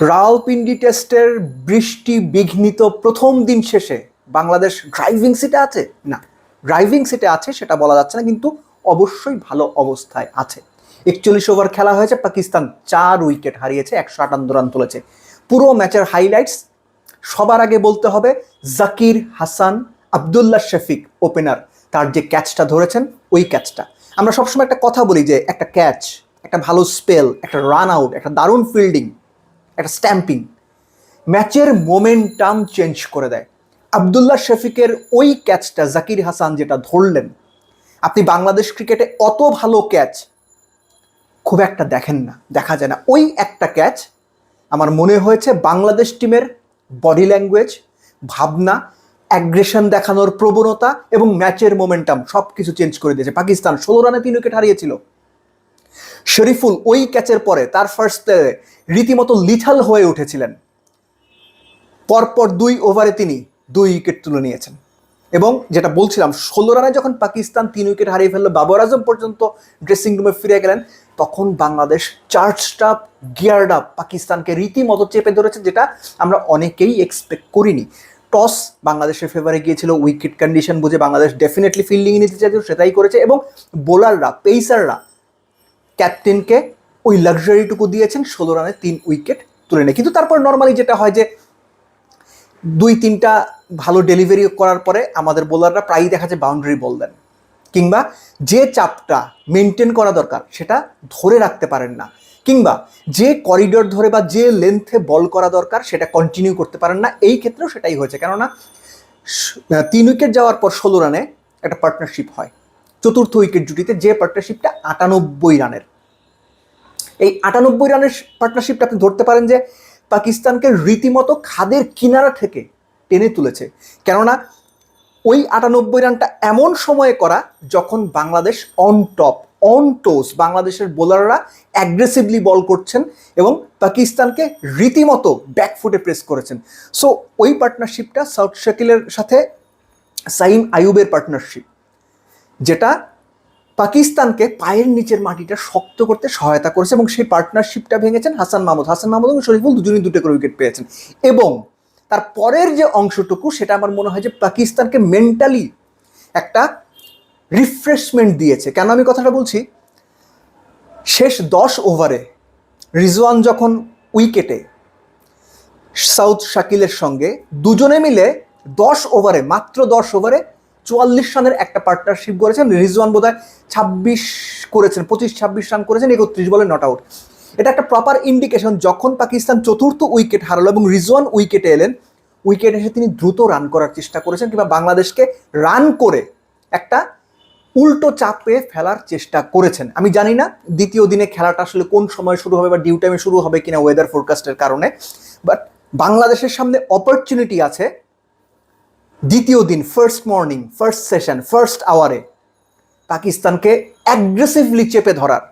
রাওয়ালপিন্ডি টেস্টের বৃষ্টি বিঘ্নিত প্রথম দিন শেষে বাংলাদেশ ড্রাইভিং সিটে আছে? না ড্রাইভিং সিটে আছে সেটা বলা যাচ্ছে না, কিন্তু অবশ্যই ভালো অবস্থায় আছে। একচল্লিশ ওভার খেলা হয়েছে, পাকিস্তান চার উইকেট হারিয়েছে, একশো আটান্ন রান তুলেছে। পুরো ম্যাচের হাইলাইটস সবার আগে বলতে হবে জাকির হাসান, আবদুল্লাহ শফিক ওপেনার তার যে ক্যাচটা ধরেছেন, ওই ক্যাচটা আমরা সবসময় একটা কথা বলি যে একটা ক্যাচ একটা ভালো স্পেল একটা রান আউট একটা দারুণ ফিল্ডিং একটা স্ট্যাম্পিং ম্যাচের মোমেন্টাম চেঞ্জ করে দেয়। আবদুল্লাহ শফিকের ওই ক্যাচটা জাকির হাসান যেটা ধরলেন, আপনি বাংলাদেশ ক্রিকেটে অত ভালো ক্যাচ খুব একটা দেখেন না, দেখা যায় না। ওই একটা ক্যাচ আমার মনে হয়েছে বাংলাদেশ টিমের বডি ল্যাঙ্গুয়েজ ভাবনা অ্যাগ্রেশন দেখানোর প্রবণতা এবং ম্যাচের মোমেন্টাম সব কিছু চেঞ্জ করে দিয়েছে। পাকিস্তান ষোলো রানে তিন উইকেট হারিয়েছিল। শরীফুল ওই ক্যাচের পরে তার ফার্স্ট রীতিমতো লিথাল হয়ে উঠেছিলেন। পরপর দুই ওভারে তিনি দুই উইকেট তুলে নিয়েছেন। এবং যেটা বলছিলাম, ষোলো রানে যখন পাকিস্তান তিন উইকেট হারিয়ে ফেলল, বাবর আজম পর্যন্ত ড্রেসিং রুমে ফিরে গেলেন, তখন Bangladesh charged up geared up পাকিস্তানকে রীতিমতো চেপে ধরেছে, যেটা আমরা অনেকেই এক্সপেক্ট করিনি। টস বাংলাদেশের ফেভারে গিয়েছিল উইকেট কন্ডিশন বুঝে বাংলাদেশ ডেফিনেটলি ফিল্ডিং নিতে চাইছিল সেটাই করেছে। এবং বোলাররা পেসাররা ক্যাপ্টেনকে ওই লাক্সারিটুকু দিয়েছেন, ষোলো রানে তিন উইকেট তুলে নেয়। কিন্তু তারপর নর্মালি যেটা হয় যে, দুই তিনটা ভালো ডেলিভারি করার পরে আমাদের বোলাররা প্রায়ই দেখা যায় বাউন্ডারি বল দেন। কিংবা যে চাপটা মেনটেন করা দরকার, সেটা ধরে রাখতে পারেন না। কিংবা যে করিডোর ধরে বা যে লেন্থে বল করা দরকার, সেটা কন্টিনিউ করতে পারেন না। এই ক্ষেত্রেও সেটাই হয়েছে। কেননা তিন উইকেট যাওয়ার পর ষোলো রানে একটা পার্টনারশিপ হয়। চতুর্থ উইকেট জুটিতে যে পার্টনারশিপটা আটানব্বই রানের। এই আটানব্বই রানের পার্টনারশিপটা আপনি ধরতে পারেন যে পাকিস্তানকে রীতিমতো খাদের কিনারা থেকে টেনে তুলেছে। কেননা ওই আটানব্বই রানটা এমন সময়ে করা যখন Bangladesh on top on toes বাংলাদেশের বোলাররা অ্যাগ্রেসিভলি বল করছেন এবং পাকিস্তানকে রীতিমতো ব্যাকফুটে প্রেস করেছেন। সো ওই পার্টনারশিপটা সাউথ শাকিলের সাথে সাইম আয়ুবের পার্টনারশিপ যেটা পাকিস্তানকে পায়ের নিচের মাটিটা শক্ত করতে সহায়তা করেছে এবং সেই পার্টনারশিপটা ভেঙেছেন হাসান মাহমুদ। হাসান মাহমুদ এবং শরীফুল দুজনই দুটো করে উইকেট পেয়েছেন। এবং তার পরের যে অংশটুকু, সেটা আমার মনে হয় যে পাকিস্তানকে মেন্টালি একটা রিফ্রেশমেন্ট দিয়েছে। কেন আমি কথাটা বলছি? শেষ দশ ওভারে রিজওয়ান যখন উইকেটে সাউথ শাকিলের সঙ্গে দুজনে মিলে দশ ওভারে মাত্র দশ ওভারে চুয়াল্লিশ রানের একটা পার্টনারশিপ করেছেন রিজওয়ান বোধ হয় ছাব্বিশ করেছেন, পঁচিশ, ছাব্বিশ রান করেছেন, একত্রিশ বলে নট আউট এটা একটা প্রপার ইন্ডিকেশন যখন পাকিস্তান চতুর্থ উইকেট হারালো এবং রিজওয়ান উইকেটে এলেন উইকেট এসে তিনি দ্রুত রান করার চেষ্টা করেছেন কিংবা বাংলাদেশকে রান করে একটা উল্টো চাপে ফেলার চেষ্টা করেছেন। আমি জানি না দ্বিতীয় দিনে খেলাটা আসলে কোন সময় শুরু হবে বা ডিউ টাইমে শুরু হবে কিনা ওয়েদার ফোরকাস্টের কারণে বাট বাংলাদেশের সামনে অপরচুনিটি আছে দ্বিতীয় দিন first morning first session first আওয়ারে পাকিস্তানকে অ্যাগ্রেসিভলি চেপে ধরার,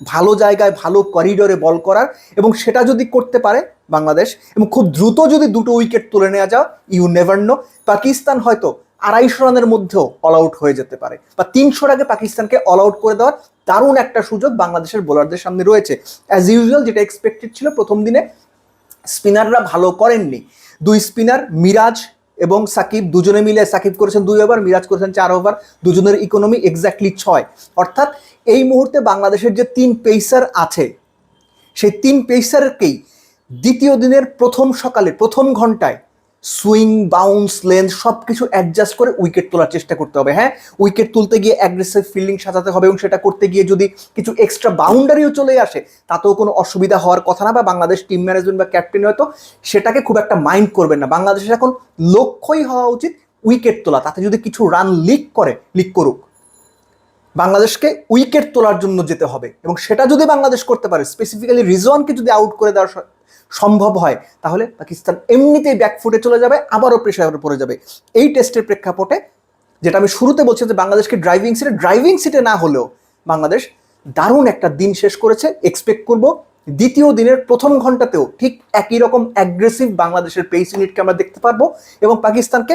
ভালো জায়গায়, ভালো করিডোরে বল করার এবং সেটা যদি করতে পারে বাংলাদেশ এবং খুব দ্রুত যদি দুটো উইকেট তুলে নেওয়া যাও ইউ নেভার নো পাকিস্তান হয়তো আড়াইশো রানের মধ্যেও অল আউট হয়ে যেতে পারে বা তিনশোর আগে পাকিস্তানকে অল আউট করে দেওয়ার দারুণ একটা সুযোগ বাংলাদেশের বোলারদের সামনে রয়েছে। অ্যাজ ইউজুয়াল যেটা এক্সপেক্টেড ছিল, প্রথম দিনে স্পিনাররা ভালো করেননি। দুই স্পিনার মিরাজ এবং সাকিব দুজনে মিলে সাকিব করেছেন দুই ওভার, মিরাজ করেছেন চার ওভার, দুজনের ইকোনমি এক্স্যাক্টলি ছয়। অর্থাৎ এই মুহূর্তে বাংলাদেশের যে তিন পেসার আছে, সেই তিন পেসারকেই দ্বিতীয় দিনের প্রথম সকালে, প্রথম ঘন্টায় সুইং বাউন্স লেন্থ সব কিছু অ্যাডজাস্ট করে উইকেট তোলার চেষ্টা করতে হবে হ্যাঁ? উইকেট তুলতে গিয়ে অ্যাগ্রেসিভ ফিল্ডিং সাজাতে হবে এবং সেটা করতে গিয়ে যদি কিছু এক্সট্রা বাউন্ডারিও চলে আসে, তাতেও কোনো অসুবিধা হওয়ার কথা না বা বাংলাদেশ টিম ম্যানেজমেন্ট বা ক্যাপ্টেন হয়তো সেটাকে খুব একটা মাইন্ড করবেন না। বাংলাদেশের এখন লক্ষ্যই হওয়া উচিত উইকেট তোলা, তাতে যদি কিছু রান লিক করে লিক করুক। বাংলাদেশকে উইকেট তোলার জন্য যেতে হবে। এবং সেটা যদি বাংলাদেশ করতে পারে স্পেসিফিক্যালি রিজওয়ানকে যদি আউট করে দেওয়া সম্ভব হয়, তাহলে পাকিস্তান এমনিতেই ব্যাকফুটে চলে যাবে, আবারও প্রেশারে পড়ে যাবে। এই টেস্টের প্রেক্ষাপটে যেটা আমি শুরুতে বলছি যে বাংলাদেশকে ড্রাইভিং সিটে ড্রাইভিং সিটে না হলেও বাংলাদেশ দারুণ একটা দিন শেষ করেছে এক্সপেক্ট করব। দ্বিতীয় দিনের প্রথম ঘন্টাতেও ঠিক একই রকম অ্যাগ্রেসিভ বাংলাদেশের পেস ইউনিটকে আমরা দেখতে পারব এবং পাকিস্তানকে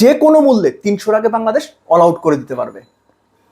যে কোনো মূল্যে তিনশোর আগে বাংলাদেশ অল আউট করে দিতে পারবে।